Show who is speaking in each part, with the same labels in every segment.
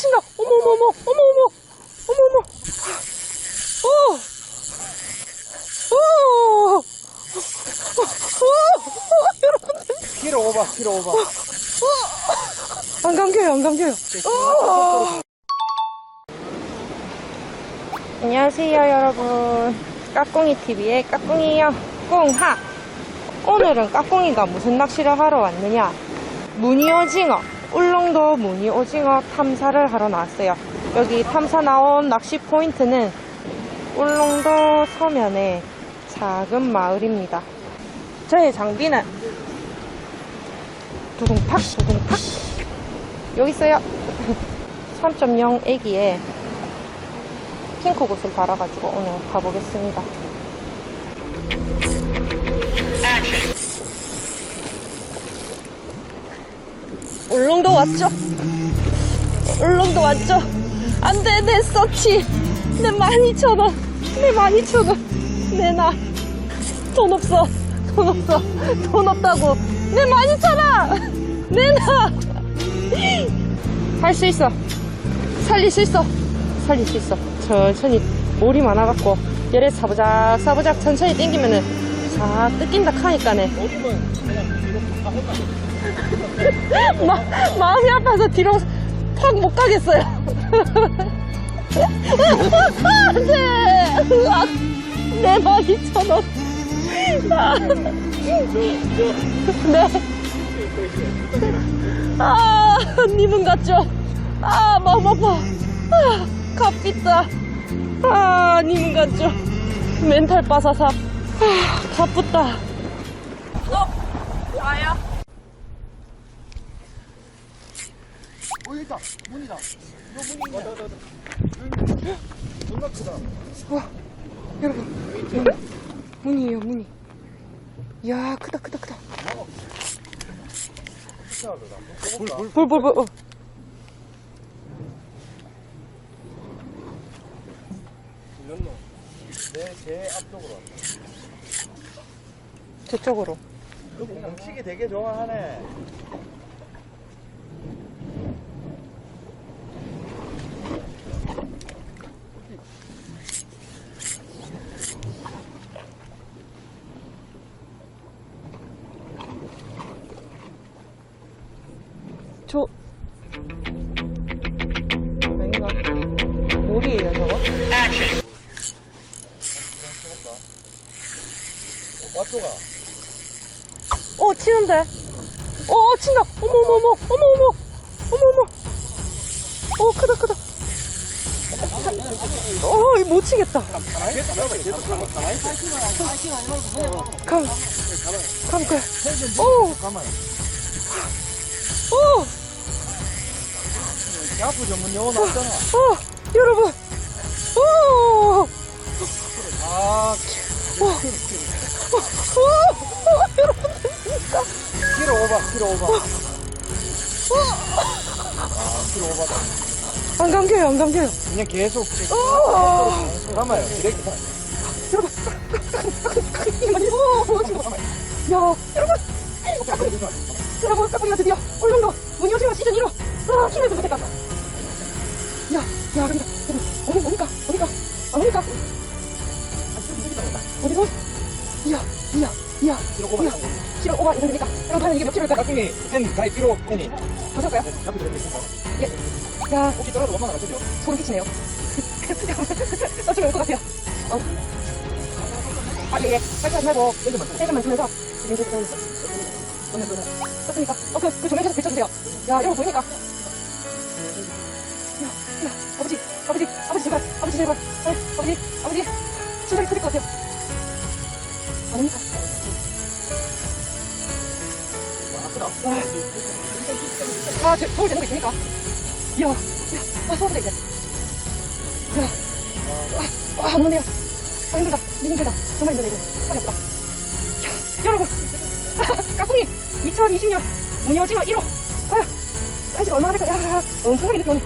Speaker 1: 친다. 어머, 어머, 어머, 어머, 어머, 어머, 어머. 어, 어, 어, 어, 여러분들.
Speaker 2: 키로 오바, 키로 오바.
Speaker 1: 안 감겨요, 안 감겨요. 어. 안녕하세요, 여러분. 까꿍이 TV의 까꿍이에요. 꿍하. 오늘은 까꿍이가 무슨 낚시를 하러 왔느냐? 무늬오징어, 울릉도 무늬 오징어 탐사를 하러 나왔어요. 여기 탐사 나온 낚시 포인트는 울릉도 서면의 작은 마을입니다. 저의 장비는 두둥탁, 두둥탁. 여기 있어요. 3.0 애기에 핑크굿을 달아가지고 오늘 가보겠습니다. 울릉도 왔죠? 울릉도 왔죠? 안 돼, 내 서치. 내 12,000원. 내 12,000원. 내놔. 돈 없어. 돈 없어. 돈 없다고. 내 12,000원! 내놔! 할수 있어. 살릴 수 있어. 살릴 수 있어. 천천히 물이 많아갖고 열에 사부작 사부작 천천히 당기면은 싹 뜯긴다 카니까네. 마, 마음이 아파서 뒤로 팍 못 가겠어요. 안 돼. 으악. 내 12,000원. 아. 네. 아, 님은 같죠? 아, 마음 아파. 아, 값비싸. 아, 님은 같죠? 멘탈 빠사사. 아, 바쁘다. 어? 와요?
Speaker 2: 어, 여기 있다. 문이다. 이거 문이네. 존나 크다.
Speaker 1: 와, 여러분. 문, 문이에요, 문이. 이야, 크다, 크다, 크다.
Speaker 2: 불, 불.
Speaker 1: 볼, 볼, 볼. 어.
Speaker 2: 이런노. 내, 제 앞쪽으로.
Speaker 1: 저쪽으로.
Speaker 2: 뭉치기 되게 좋아하네.
Speaker 1: 어디에요, 저거?
Speaker 2: 왔죠가.
Speaker 1: 어, 치는데? 어, 어, 친다! 어머, 어머, 어머, 어머, 어머! 어머, 어머! 어, 크다, 크다. 어, 이거 못 치겠다. 감, 감, 그. 오,
Speaker 2: 가만.
Speaker 1: 오,
Speaker 2: 야프 전문 영어 나왔잖아.
Speaker 1: 어, 여러분. 오,
Speaker 2: 아,
Speaker 1: 오, 오, 여러분.
Speaker 2: 키로 오바, 키로 오바. 아, 키로 오바다.
Speaker 1: 안 감겨요, 안 감겨요.
Speaker 2: 그냥 계속.
Speaker 1: 오,
Speaker 2: 가마요. 디렉트 가.
Speaker 1: 야, 여러분. 여러분, 드디어 울릉도 문효지마 시즌 1호 아, 힘을 부족했다. 야, 야, 여기다. 여기, 어디, 어디까? 어디까? 안 오니까? 어디서? 이야, 이야, 이야. 이야. 키로 오바 이상 됩니까? 여러분, 과연 이게 몇 킬로일까요?
Speaker 2: 깍꿍이 펜, 가이 키로 펜이.
Speaker 1: 보실까요?
Speaker 2: 앞에 들어있습니다.
Speaker 1: 예. 야,
Speaker 2: 혹시 떨어도 원만 알아주죠?
Speaker 1: 소름 끼치네요. 떨치면 올것 같아요. 어. 아, 예, 예. 빨리 말고, 세금만 주면서, 이제 좀, 오늘, 오늘. 떴습니까? 어, 그, 그 조명 계속 비춰주세요. 야, 이런 거 보이니까. 제발, 아버지. 어, 아버지. 심장이 터질 것 같아요. 아닙니까? 와. 아, 저, 서울 되는 거 있습니까? 이야, 야, 아, 서울대 이제. 야, 아, 아, 안 오네요. 아, 힘들다. 힘들다. 정말 힘들다, 이거. 빨리 없다. 야, 여러분. 까꿍이 2020년 무녀징어 1호. 아유, 사실 얼마나 될까? 야, 엄청나게 늦게 오네.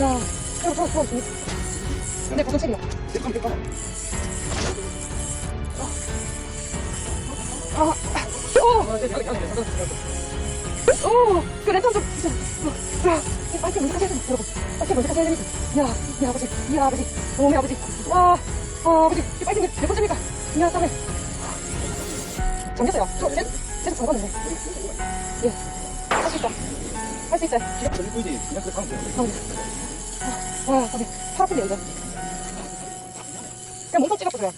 Speaker 1: 야, 저. 근데 무슨 책이야? 아, 아, 어, 오, 그래, 좀, 좀, 좀. 야, 빨리 먼저 가셔야 돼, 여러분. 빨리 먼저 가셔야 됩니다. 야, 이 아버지, 이 아버지, 어머니 아버지. 와, 아, 아버지, 이 빨리 몇 번째입니까? 야, 땀에. 잠겼어요. 저, 쟤, 쟤도 잠갔는데. 예. 할 수 있다. 할 수 있어요.
Speaker 2: 시간 걸릴 거지. 그냥 그 가면 돼.
Speaker 1: 가보자. 와, 아버지, 팔 아픈데, 이제. 그냥 몸통 찍어보세요.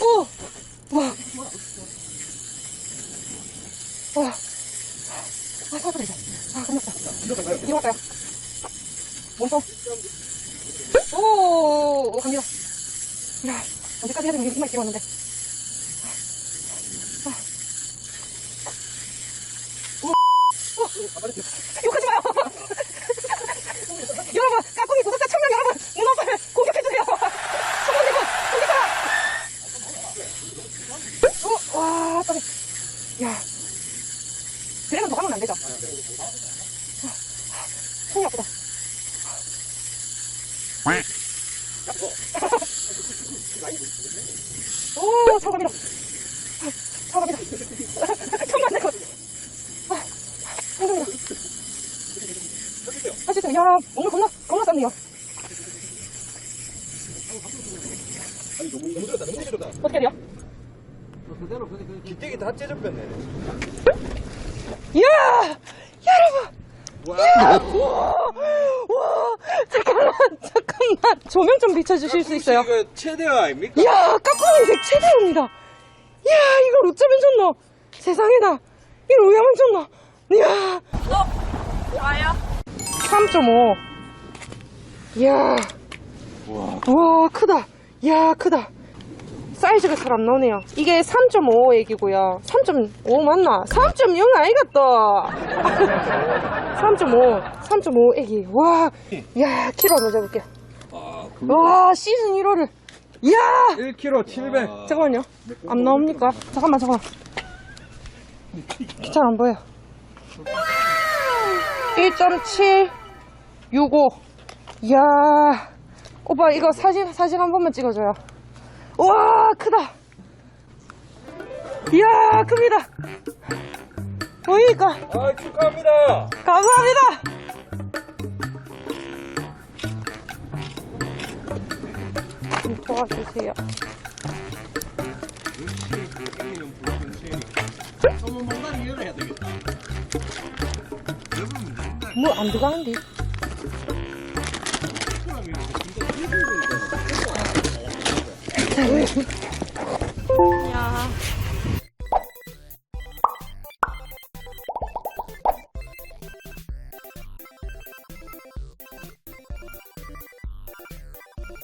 Speaker 1: 오! 와. 와. 아, 살아다 이제. 아, 끝났다.
Speaker 2: 이거 갈까요?
Speaker 1: 몸통. 오, 오, 갑니다. 야, 언제까지 해야 되는 게 이말 길었는데. 아. 오, 오, 욕하지 마요. 여러분, 까꿍이 구독자 천명 여러분, 문어발 공격해주세요. 천명대군 공격하라. 오, 와, 땀이. 야. 그래만 더 가면 안 되죠? 손이 아프다. 오, 사과입니다. 사과입니다. 천만 대군. 아, 힘듭니다. 할수 있어요. 야, 오늘 겁나, 겁나 쌌네요.
Speaker 2: 아니, 너무, 너무 들었다. 너무 들었다.
Speaker 1: 어떻게 해야 돼요?
Speaker 2: 그대로, 근데 그 기대기 다 째졌겠네.
Speaker 1: 이야! 여러분!
Speaker 2: 와.
Speaker 1: 조명 좀 비춰주실 수 있어요?
Speaker 2: 이거 최대화 아닙니까?
Speaker 1: 이야, 까꿍인색 최대입니다. 이야, 이걸 어쩌면 좋노? 세상에나. 이걸 왜 하면 좋노? 이야. 어, 와요? 3.5. 이야.
Speaker 2: 와.
Speaker 1: 우와, 크다. 이야, 크다. 사이즈가 잘 안 나오네요. 이게 3.5 액이고요. 3.5 맞나? 3.0 아니겠다. 3.5, 3.5 액이. 와, 야, 키로 한번 잡을게요.
Speaker 2: 아,
Speaker 1: 와, 시즌 1호를. 이야!
Speaker 2: 1kg 700.
Speaker 1: 잠깐만요. 안 나옵니까? 잠깐만, 잠깐만. 잘안 보여. 1.7, 65. 이야. 오빠, 이거 사진, 사진 한 번만 찍어줘요. 우와, 크다. 이야, 큽니다. 보이니까.
Speaker 2: 아, 축하합니다.
Speaker 1: 감사합니다. 좀 도와주세요. 뭐 안 들어가는데? 자,